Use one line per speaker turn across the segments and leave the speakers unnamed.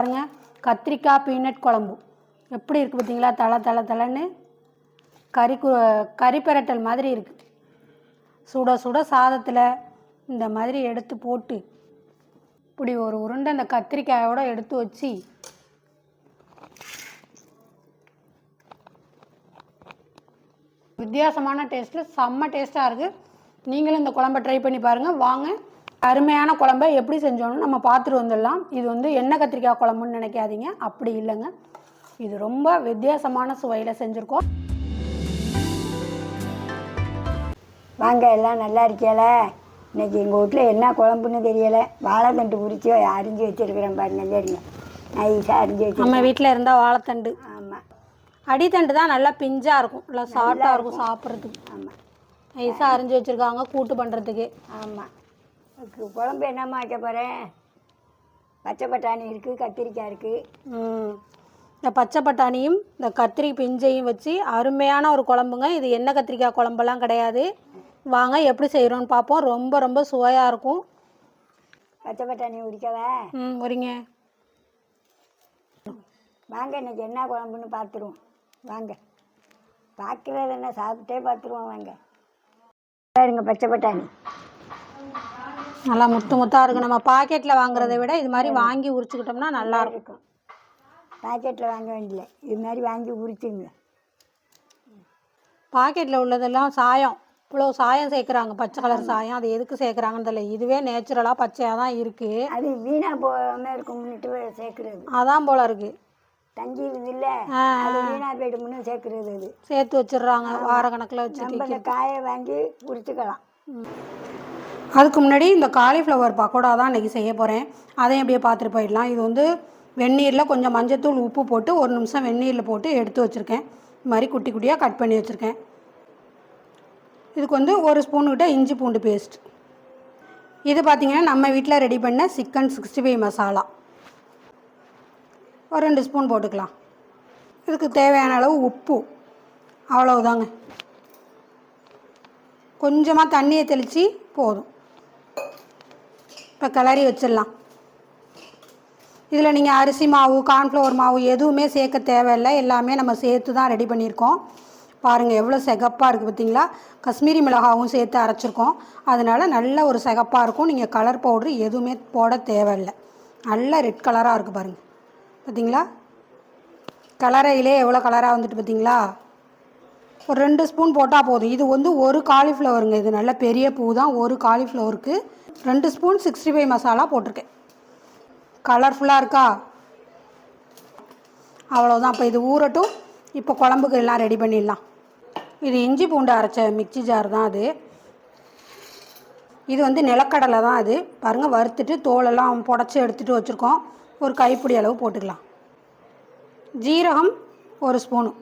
பாருங்க கத்திரிக்காய் பீனட் குழம்பு. எப்படி இருக்குது பார்த்தீங்களா? தலை தலை தலைன்னு கறி கு கறி பெரட்டல் மாதிரி இருக்குது சுட சுட சாதத்தில் இந்த மாதிரி எடுத்து போட்டு இப்படி ஒரு உருண்டை அந்த கத்திரிக்காயோட எடுத்து வச்சு வித்தியாசமான டேஸ்ட்டில் செம்ம டேஸ்ட்டாக இருக்குது நீங்களும் இந்த குழம்ப ட்ரை பண்ணி பாருங்கள் வாங்க அருமையான குழம்ப எப்படி செஞ்சோன்னு நம்ம பார்த்துட்டு வந்துடலாம். இது வந்து எண்ணெய் கத்திரிக்காய் குழம்புன்னு நினைக்காதீங்க. அப்படி இல்லைங்க. இது ரொம்ப வித்தியாசமான சுவையில் செஞ்சுருக்கோம்.
வாங்க எல்லாம் நல்லா இருக்கியால? இன்னைக்கு எங்கள் வீட்டில் என்ன குழம்புன்னு தெரியலை. வாழைத்தண்டு உரிச்சு அரிஞ்சு வச்சிருக்கிறேன் பாருங்க சரிங்க. நைஸாக அரிஞ்சு
நம்ம
வச்சு
வீட்டில் இருந்தால் வாழைத்தண்டு.
ஆமாம்
அடித்தண்டு தான் நல்லா பிஞ்சாக இருக்கும். நல்லா சாஃப்டாக இருக்கும். சாப்பிட்றதுக்கு.
ஆமாம்
நைஸாக அரிஞ்சு வச்சுருக்காங்க கூட்டு பண்ணுறதுக்கு
ஆமாம் குழம்பு என்னம்மா வைக்க போகிறேன் பச்சை பட்டாணி இருக்குது கத்திரிக்காய் இருக்குது.
இந்த பச்சை பட்டாணியும் இந்த கத்திரி பிஞ்சையும் வச்சு அருமையான ஒரு குழம்புங்க. இது எண்ணெய் கத்திரிக்காய் குழம்பெல்லாம் கிடையாது. வாங்க எப்படி செய்கிறோன்னு பார்ப்போம். ரொம்ப ரொம்ப சுவையாக இருக்கும்.
பச்சை பட்டாணி உரிக்கவா?
ம் வரீங்க
வாங்க இன்னைக்கு என்ன குழம்புன்னு பார்த்துருவோம். வாங்க. பார்க்குறது என்ன சாப்பிட்டே பார்த்துருவோம் வாங்க. பாருங்க பச்சை பட்டாணி.
நல்லா முத்து முத்தாக இருக்குது நம்ம பாக்கெட்டில் வாங்குறதை விட இது மாதிரி வாங்கி உரிச்சுக்கிட்டோம்னா நல்லா இருக்கும்.
இருக்கும். பாக்கெட்டில் வாங்க வேண்டியதில்லை. இது மாதிரி வாங்கி உரிச்சுங்க.
பாக்கெட்டில் உள்ளதெல்லாம் சாயம். இவ்வளோ சாயம் சேர்க்குறாங்க. பச்சை கலர் சாயம். அது எதுக்கு சேர்க்குறாங்கன்னு தெரியல. இதுவே நேச்சுரலாக பச்சையாக தான் இருக்குது
அது வீணாக போகாமல் இருக்கும்னுட்டு சேர்க்குறது.
அதான் போல இருக்குது
தங்கிடுது இல்லை வீணாக போயிடும்னு சேர்க்குறது அது.
சேர்த்து வச்சிடுறாங்க. வார கணக்கில் வச்சு
காயை வாங்கி உரிச்சுக்கலாம்.
அதுக்கு முன்னாடி இந்த காலிஃப்ளவர் பக்கோடா தான் இன்றைக்கி செய்ய போகிறேன் அதையும் அப்படியே பார்த்துட்டு போயிடலாம். இது வந்து வெந்நீரில் கொஞ்சம் மஞ்சத்தூள் உப்பு போட்டு ஒரு நிமிஷம் வெந்நீரில் போட்டு எடுத்து வச்சுருக்கேன். இது மாதிரி குட்டி குட்டியாக கட் பண்ணி வச்சுருக்கேன். இதுக்கு வந்து ஒரு ஸ்பூனுக்கிட்ட இஞ்சி பூண்டு பேஸ்ட் இது பார்த்திங்கன்னா நம்ம வீட்டில் ரெடி பண்ண சிக்கன் சிக்ஸ்டி ஃபைவ் மசாலா. ஒரு ரெண்டு ஸ்பூன் போட்டுக்கலாம். இதுக்கு தேவையான அளவு உப்பு. அவ்வளவுதாங்க. கொஞ்சமாக தண்ணியை தெளித்து போதும். இப்போ கிளறி வச்சிடலாம். இதில் நீங்கள் அரிசி மாவு கார்ன்ஃப்ளவர் மாவு எதுவுமே சேர்க்க தேவையில்லை. எல்லாமே நம்ம சேர்த்து தான் ரெடி பண்ணியிருக்கோம். பாருங்கள் எவ்வளோ சிகப்பாக இருக்குது பார்த்தீங்களா? காஷ்மீரி மிளகாவும் சேர்த்து அரைச்சிருக்கோம். அதனால் நல்ல ஒரு சிகப்பாக இருக்கும். நீங்கள் கலர் பவுட்ரு எதுவுமே போட தேவையில்லை. நல்ல ரெட் கலராக இருக்குது பாருங்கள் பார்த்தீங்களா? கலரையிலே எவ்வளோ கலராக வந்துட்டு பார்த்தீங்களா? ஒரு ரெண்டு ஸ்பூன் போட்டால் போதும். இது வந்து ஒரு காலிஃப்ளவருங்க. இது நல்ல பெரிய பூ தான் ஒரு காலிஃப்ளவருக்கு ரெண்டு ஸ்பூன் சிக்ஸ்டி ஃபைவ் மசாலா போட்டிருக்கேன். கலர்ஃபுல்லாக இருக்கா? அவ்வளோதான் இப்போ இது ஊறட்டும். இப்போ குழம்புக்கு எல்லாம் ரெடி பண்ணிடலாம். இது இஞ்சி பூண்டு அரைச்ச மிக்ஸி ஜார் தான் அது. இது வந்து நிலக்கடலை தான் அது. பாருங்கள் வறுத்துட்டு தோலெல்லாம் புடச்சி எடுத்துகிட்டு வச்சுருக்கோம். ஒரு கைப்பிடி அளவு போட்டுக்கலாம். ஜீரகம் ஒரு ஸ்பூனு.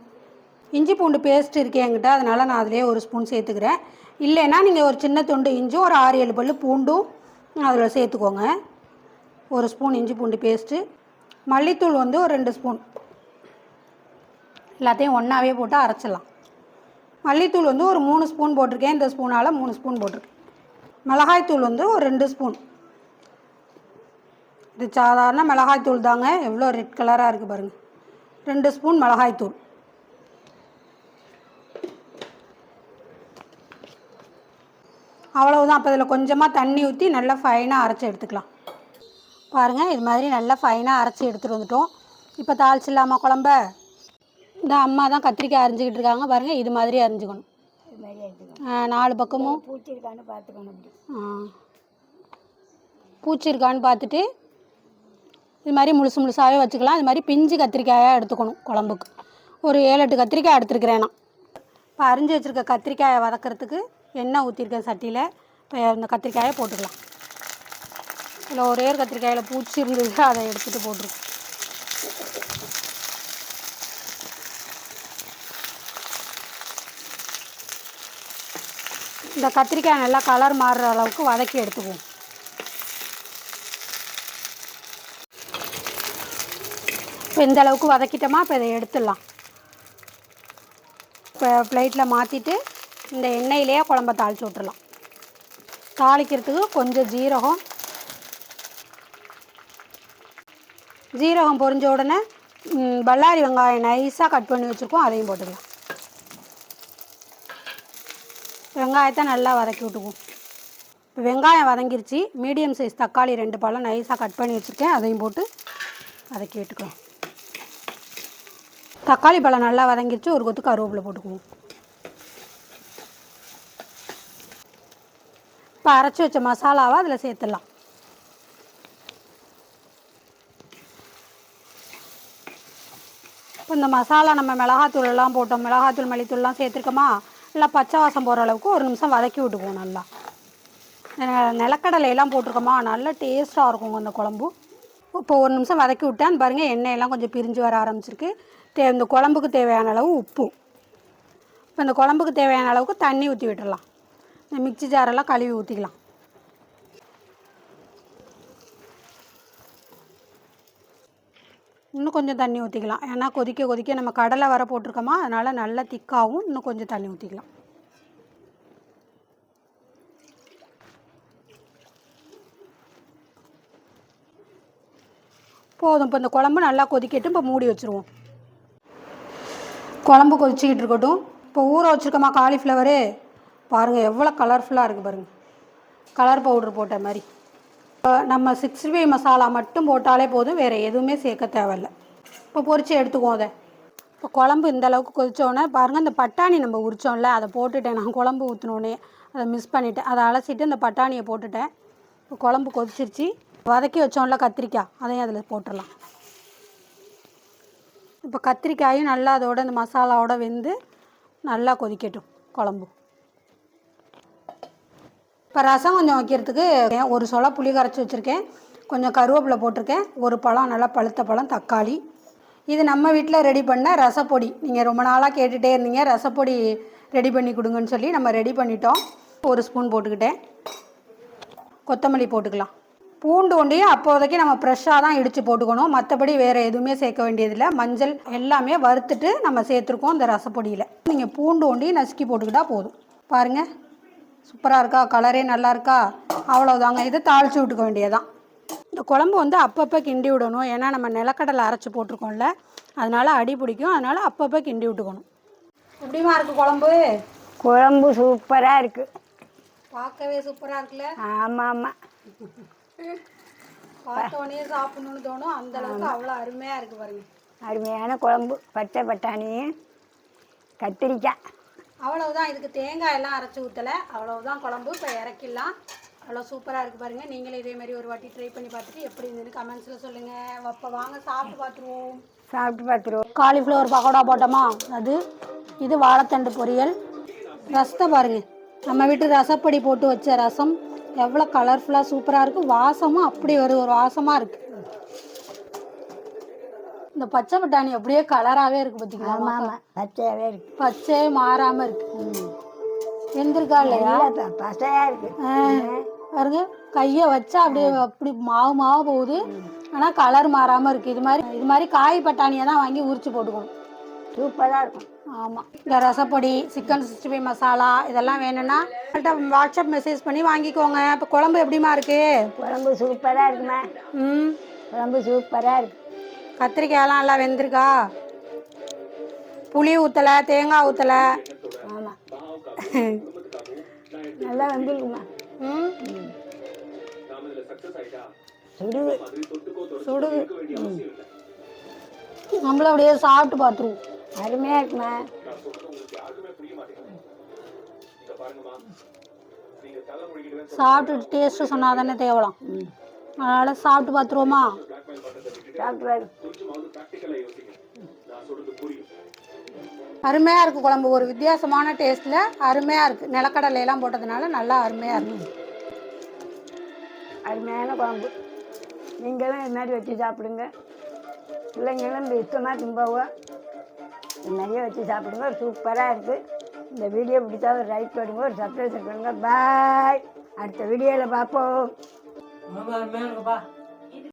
இஞ்சி பூண்டு பேஸ்ட் இருக்கே என்கிட்ட. அதனால் நான் அதிலே ஒரு ஸ்பூன் சேர்த்துக்கிறேன். இல்லைன்னா நீங்கள் ஒரு சின்ன துண்டு இஞ்சும் ஒரு ஆறு ஏழு பல்லு பூண்டும் அதில் சேர்த்துக்கோங்க. ஒரு ஸ்பூன் இஞ்சி பூண்டு பேஸ்ட்டு மல்லித்தூள் வந்து ஒரு ரெண்டு ஸ்பூன் எல்லாத்தையும் ஒன்றாவே போட்டு அரைச்சிடலாம். மல்லித்தூள் வந்து ஒரு மூணு ஸ்பூன் போட்டிருக்கேன். இந்த ஸ்பூனால் மூணு ஸ்பூன் போட்டிருக்கேன். மிளகாய்த்தூள் வந்து ஒரு ரெண்டு ஸ்பூன் இது சாதாரண மிளகாய்த்தூள் தாங்க. எவ்வளோ ரெட் கலராக இருக்குது பாருங்கள் ரெண்டு ஸ்பூன் மிளகாய்த்தூள். அவ்வளவுதான். அப்போ இதில் கொஞ்சமாக தண்ணி ஊற்றி நல்லா ஃபைனாக அரைச்சி எடுத்துக்கலாம். பாருங்கள் இது மாதிரி நல்லா ஃபைனாக அரைச்சி எடுத்துகிட்டு வந்துட்டோம். இப்போ தாளிச்சிடலாமா குழம்ப? இந்த அம்மா தான் கத்திரிக்காய் அரிஞ்சிக்கிட்டு இருக்காங்க. பாருங்கள் இது மாதிரி அரிஞ்சுக்கணும். நாலு பக்கமும்.
பூச்சி இருக்கான்னு பார்த்துக்கணும்
ஆ. பூச்சி இருக்கான்னு பார்த்துட்டு இது மாதிரி முழுசு முழுசாகவே வச்சுக்கலாம். இது மாதிரி பிஞ்சு கத்திரிக்காயாக எடுத்துக்கணும் குழம்புக்கு. ஒரு ஏழு எட்டு கத்திரிக்காய் எடுத்துருக்கிறேன் நான். இப்போ அரிஞ்சு வச்சுருக்க கத்திரிக்காயை வதக்கிறதுக்கு எண்ணெய் ஊற்றிருக்கேன் சட்டியில் இப்போ இந்த கத்திரிக்காயை போட்டுக்கலாம். இதில் ஒரே ஒரு கத்திரிக்காயில் பூச்சி இருந்தது அதை எடுத்துகிட்டு போட்டுருக்கோம் இந்த கத்திரிக்காய் நல்லா கலர் மாறுற அளவுக்கு வதக்கி எடுத்துக்குவோம். இப்போ இந்த அளவுக்கு வதக்கிட்டோமா இப்போ இதை எடுத்துடலாம். இப்போ பிளேட்டில் மாற்றிட்டு இந்த எண்ணெயிலேயே குழம்ப தாளித்து விட்டுறலாம். தாளிக்கிறதுக்கு கொஞ்சம் ஜீரகம். ஜீரகம் பொரிஞ்ச உடனே பல்லாரி வெங்காயம் நைஸாக கட் பண்ணி வச்சுருக்கோம் அதையும் போட்டுக்கலாம். வெங்காயத்தை நல்லா வதக்கி விட்டுக்குவோம். இப்போ வெங்காயம் வதங்கிருச்சு. மீடியம் சைஸ் தக்காளி ரெண்டு பழம் நைஸாக கட் பண்ணி வச்சுருக்கேன் அதையும் போட்டு வதக்கி விட்டுக்கலாம். தக்காளி பழம் நல்லா வதங்கிருச்சு ஒரு கொத்து கருவேப்பிலை போட்டுக்குவோம். இப்போ அரைச்சி வச்ச மசாலாவை அதில் சேர்த்துடலாம். இப்போ இந்த மசாலா நம்ம மிளகாத்தூள் எல்லாம் போட்டோம். மிளகாத்தூள் மல்லித்தூள்லாம் சேர்த்துருக்கோமா? நல்லா பச்சை வாசம் போகிற அளவுக்கு ஒரு நிமிஷம் வதக்கி விட்டுக்குவோம் நல்லா. நிலக்கடலையெல்லாம் போட்டிருக்கோமா? நல்லா டேஸ்ட்டாக இருக்குங்க இந்த குழம்பு. இப்போ ஒரு நிமிஷம் வதக்கி விட்டேன். பாருங்கள் எண்ணெயெல்லாம் கொஞ்சம் பிரிஞ்சு வர ஆரம்பிச்சிருக்கு. தே இந்த குழம்புக்கு தேவையான அளவு உப்பு. இப்போ இந்த குழம்புக்கு தேவையான அளவுக்கு தண்ணி ஊற்றி விட்டுடலாம். இந்த மிக்ஸி ஜாரெல்லாம் கழுவி ஊற்றிக்கலாம் இன்னும் கொஞ்சம் தண்ணி ஊற்றிக்கலாம் ஏன்னா கொதிக்க கொதிக்க நம்ம கடலை வர போட்டிருக்கோமா அதனால் நல்லா திக்காகவும் இன்னும் கொஞ்சம் தண்ணி ஊற்றிக்கலாம் போதும். இப்போ இந்த குழம்பு நல்லா கொதிக்கட்டும். இப்போ மூடி வச்சுருவோம். குழம்பு கொதிச்சிக்கிட்டு இருக்கட்டும். இப்போ ஊற வச்சுருக்கோமா காலிஃப்ளவரு பாருங்கள் எவ்வளோ கலர்ஃபுல்லாக இருக்குது பாருங்கள் கலர் பவுடர் போட்ட மாதிரி. இப்போ நம்ம சிக்ஸ்டி ஃபைவ் மசாலா மட்டும் போட்டாலே போதும் வேறு எதுவுமே சேர்க்க தேவையில்ல. இப்போ பொறிச்சு எடுத்துக்குவோம் அதை. இப்போ குழம்பு இந்த அளவுக்கு கொதிச்சோடனே பாருங்கள் இந்த பட்டாணி நம்ம உரித்தோம்ல அதை போட்டுட்டேன். நான் குழம்பு ஊற்றினோடனே அதை மிஸ் பண்ணிவிட்டேன் அதை அலசிட்டு இந்த பட்டாணியை போட்டுட்டேன். இப்போ குழம்பு கொதிச்சிருச்சு. வதக்கி வச்சோம்ல கத்திரிக்காய் அதையும் அதில் போட்டுடலாம். இப்போ கத்திரிக்காயும் நல்லா அதோட இந்த மசாலாவோட வெந்து நல்லா கொதிக்கட்டும் குழம்பு. இப்போ ரசம் கொஞ்சம் வைக்கிறதுக்கு ஒரு சொலை புளி கரைச்சி வச்சுருக்கேன். கொஞ்சம் கருவேப்பிலை போட்டிருக்கேன். ஒரு பழம் நல்லா பழுத்த பழம் தக்காளி. இது நம்ம வீட்டில் ரெடி பண்ண ரசப்பொடி. நீங்கள் ரொம்ப நாளாக கேட்டுகிட்டே இருந்தீங்க. ரசப்பொடி ரெடி பண்ணி கொடுங்கன்னு சொல்லி நம்ம ரெடி பண்ணிட்டோம். ஒரு ஸ்பூன் போட்டுக்கிட்டேன். கொத்தமல்லி போட்டுக்கலாம். பூண்டு ஒன்றையும் அப்போதைக்கு நம்ம ஃப்ரெஷ்ஷாக தான் இடித்து போட்டுக்கணும். மற்றபடி வேறு எதுவுமே சேர்க்க வேண்டியதில்லை. மஞ்சள் எல்லாமே வறுத்துட்டு நம்ம சேர்த்துருக்கோம் இந்த ரசப்பொடியில். நீங்கள் பூண்டு ஒன்றையும் நசுக்கி போட்டுக்கிட்டால் போதும். பாருங்கள் சூப்பராக இருக்கா? கலரே நல்லா இருக்கா? அவ்வளோதாங்க இதை தாளித்து விட்டுக்க வேண்டியதான் இந்த குழம்பு வந்து அப்பப்போ கிண்டி விடணும். ஏன்னா நம்ம நிலக்கடலை அரைச்சி போட்டிருக்கோம்ல அதனால அடி பிடிக்கும். அதனால அப்பப்போ கிண்டி விட்டுக்கணும். எப்படிமா இருக்கு குழம்பு?
குழம்பு சூப்பராக இருக்குது
பார்க்கவே சூப்பராக இருக்குல்ல?
ஆமாம் ஆமாம்
பார்த்தோன்னே சாப்பிடணும்னு தோணும். அந்த அளவுக்கு அவ்வளோ அருமையாக இருக்கு பாருங்க.
அருமையான குழம்பு. பச்சை பட்டாணி கத்திரிக்காய்.
அவ்வளவுதான். இதுக்கு தேங்காய் எல்லாம் அரைச்சி ஊற்றலை அவ்வளவுதான் குழம்பு. இப்போ இறக்கிடலாம். அவ்வளோ சூப்பராக இருக்குது பாருங்கள் நீங்களே இதே மாதிரி ஒரு வாட்டி ட்ரை பண்ணி பார்த்துட்டு எப்படி இருந்ததுன்னு கமெண்ட்ஸில் சொல்லுங்கள் அப்போ வாங்க சாப்பிட்டு பார்த்துருவோம்.
சாப்பிட்டு பார்த்துருவோம்.
காலிஃப்ளவர் பக்கோடா போட்டோமா? அது இது வாழைத்தண்டு பொரியல். ரசத்தை பாருங்க. நம்ம வீட்டு ரசப்பொடி போட்டு வச்ச ரசம். எவ்வளோ கலர்ஃபுல்லாக சூப்பராக இருக்குது வாசமும் அப்படி ஒரு ஒரு வாசமாக இருக்குது இந்த பச்சை பட்டாணி அப்படியே கலராகவே இருக்குது
ஆமாம்
பார்த்தீங்களா
ஆமாம் பச்சையாகவே இருக்குது
பச்சை மாறாமல் இருக்கு. வெந்திருக்கா இல்லையா?
இல்லை பசையாக இருக்குது
ஆ, பாருங்க. கையை வச்சா அப்படியே அப்படி மாவு மாவு போகுது. ஆனால் கலர் மாறாமல் இருக்குது இது மாதிரி இது மாதிரி காய் பட்டாணியை தான் வாங்கி உரிச்சு போட்டுக்கணும்.
சூப்பராக இருக்கும்.
ஆமாம் இந்த ரசப்பொடி சிக்கன் சிக்ஸ்டி ஃபைவ் மசாலா இதெல்லாம் வேணும்னா வாட்ஸ்அப் மெசேஜ் பண்ணி வாங்கிக்கோங்க. இப்போ குழம்பு எப்படிமா இருக்கு?
குழம்பு சூப்பராக இருக்குமா?
ம்.
குழம்பு சூப்பராக இருக்கு.
கத்திரிக்காயெல்லாம் நல்லா வெந்திருக்கா? புளி ஊற்றலை தேங்காய் ஊற்றலை
ஆமாம் நல்லா வந்துருக்குமா?
ம்.
சுடுது
சுடுது நம்மளும் அப்படியே சாப்பிட்டு பார்த்துருவோம்.
அருமையாக இருக்குமா.
சாப்பிட்டு டேஸ்ட்டு சொன்னால் தானே தேவலாம் அதனால் சாப்பிட்டு பார்த்துருவோமா?
சாப்பிட்டு பாரு
அருமையாக இருக்குது குழம்பு. ஒரு வித்தியாசமான டேஸ்ட்டில் அருமையாக இருக்குது நிலக்கடலையெல்லாம் போட்டதுனால நல்லா அருமையாக இருக்குது
அருமையான குழம்பு. நீங்களும் இது மாதிரி வச்சு சாப்பிடுங்க. பிள்ளைங்களும் இந்த இஷ்டமாக திம்பவோ. இது நிறைய வச்சு சாப்பிடுங்க. சூப்பராக இருக்குது இந்த வீடியோ பிடிச்சா ஒரு லைக் பண்ணுங்க ஒரு சப்ஸ்கிரைப் பண்ணுங்க பாய் அடுத்த வீடியோவில் பார்ப்போம்.
ரொம்ப அருமையாக இருக்குப்பா.